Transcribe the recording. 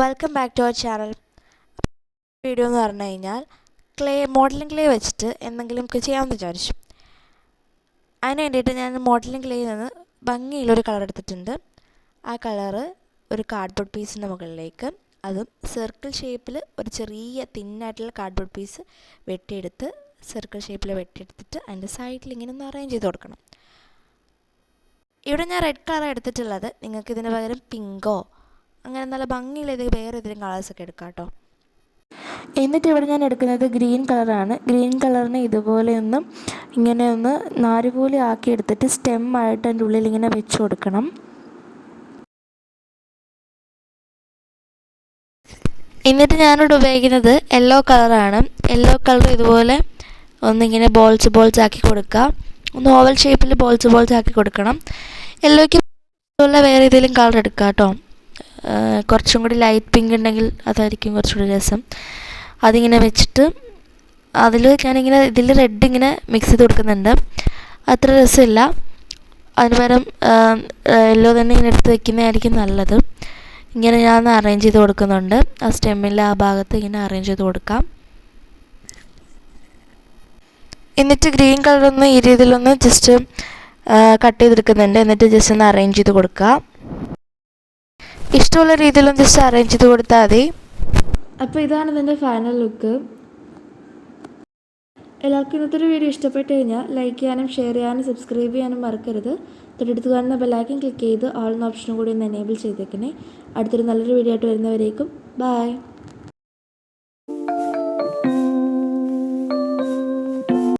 Welcome back to our channel video എന്ന് പറഞ്ഞു കഴിഞ്ഞാൽ ക്ലേ മോഡലിംഗ് ക്ലേ വെച്ചിട്ട് എന്തെങ്കിലും ഒക്കെ ചെയ്യാമെന്ന് വിചാരിച്ചു. അതിന് വേണ്ടിയിട്ട് ഞാൻ മോഡലിംഗ് ക്ലേയിൽ നിന്ന് ഭംഗിയുള്ളൊരു കളർ എടുത്തിട്ടുണ്ട്. ആ കളറ് ഒരു കാർഡ്ബോർഡ് പീസിന്റെ മുകളിലേക്ക് അതും സർക്കിൾ ഷേപ്പിൽ ഒരു ചെറിയ തിന്നായിട്ടുള്ള കാർഡ്ബോർഡ് പീസ് വെട്ടിയെടുത്ത് സർക്കിൾ ഷേപ്പിൽ വെട്ടിയെടുത്തിട്ട് അതിന്റെ സൈഡിൽ ഇങ്ങനെ ഒന്ന് അറേഞ്ച് ചെയ്ത് കൊടുക്കണം. ഇവിടെ ഞാൻ റെഡ് കളർ എടുത്തിട്ടുള്ളത് നിങ്ങൾക്ക് ഇതിന് പകരം പിങ്കോ അങ്ങനെ നല്ല ഭംഗിയുള്ള ഇത് വേറെ ഏതെങ്കിലും കളേഴ്സൊക്കെ എടുക്കാം കേട്ടോ. എന്നിട്ട് ഇവിടെ ഞാൻ എടുക്കുന്നത് ഗ്രീൻ കളറാണ് ഗ്രീൻ കളറിനെ ഇതുപോലെ ഒന്ന് ഇങ്ങനെ ഒന്ന് നാരുപോലെ ആക്കി എടുത്തിട്ട് സ്റ്റെം ആയിട്ട് അതിന്റെ ഉള്ളിൽ ഇങ്ങനെ വെച്ച് കൊടുക്കണം. എന്നിട്ട് ഞാനിവിടെ ഉപയോഗിക്കുന്നത് യെല്ലോ കളറാണ് യെല്ലോ കളർ ഇതുപോലെ ഒന്നിങ്ങനെ ബോൾസ് ബോൾസ് ആക്കി കൊടുക്കുക. ഒന്ന് ഓവൽ ഷേപ്പിൽ ബോൾസ് ബോൾസ് ആക്കി കൊടുക്കണം. യെല്ലോയ്ക്ക് ഉള്ള വേറെ ഏതെങ്കിലും കളർ എടുക്കുക കേട്ടോ. കുറച്ചും കൂടി ലൈറ്റ് പിങ്ക് ഉണ്ടെങ്കിൽ അതായിരിക്കും കുറച്ചുകൂടി രസം. അതിങ്ങനെ വെച്ചിട്ട് അതിൽ ഞാനിങ്ങനെ ഇതിൽ റെഡ് ഇങ്ങനെ മിക്സ് ചെയ്ത് കൊടുക്കുന്നുണ്ട്. അത്ര രസമില്ല. അതിന് പകരം യെല്ലോ തന്നെ ഇങ്ങനെ എടുത്ത് വെക്കുന്നതായിരിക്കും നല്ലത്. ഇങ്ങനെ ഞാൻ അറേഞ്ച് ചെയ്ത് കൊടുക്കുന്നുണ്ട്. ആ സ്റ്റെമ്മിൽ ആ ഭാഗത്ത് ഇങ്ങനെ അറേഞ്ച് ചെയ്ത് കൊടുക്കാം. എന്നിട്ട് ഗ്രീൻ കളറൊന്ന് ഈ രീതിയിലൊന്ന് ജസ്റ്റ് കട്ട് ചെയ്തെടുക്കുന്നുണ്ട്. എന്നിട്ട് ജസ്റ്റ് ഒന്ന് അറേഞ്ച് ചെയ്ത് കൊടുക്കുക. ഇഷ്ടമുള്ള രീതിയിലൊന്ന് ജസ്റ്റ് അറേഞ്ച് ചെയ്ത് കൊടുത്താൽ മതി. അപ്പോൾ ഇതാണ് ഇതിന്റെ ഫൈനൽ ലുക്ക് എല്ലാവർക്കും ഇന്നത്തെ ഒരു വീഡിയോ ഇഷ്ടപ്പെട്ട് കഴിഞ്ഞാൽ ലൈക്ക് ചെയ്യാനും ഷെയർ ചെയ്യാനും സബ്സ്ക്രൈബ് ചെയ്യാനും മറക്കരുത്. തൊട്ടടുത്ത് കാണുന്ന ബെല്ലൈക്കൻ ക്ലിക്ക് ചെയ്ത് ഓൾ എന്ന ഓപ്ഷനും കൂടി ഒന്ന് എനേബിൾ ചെയ്തേക്കണേ. അടുത്തൊരു നല്ലൊരു വീഡിയോ ആയിട്ട് വരുന്നവരേക്കും ബൈ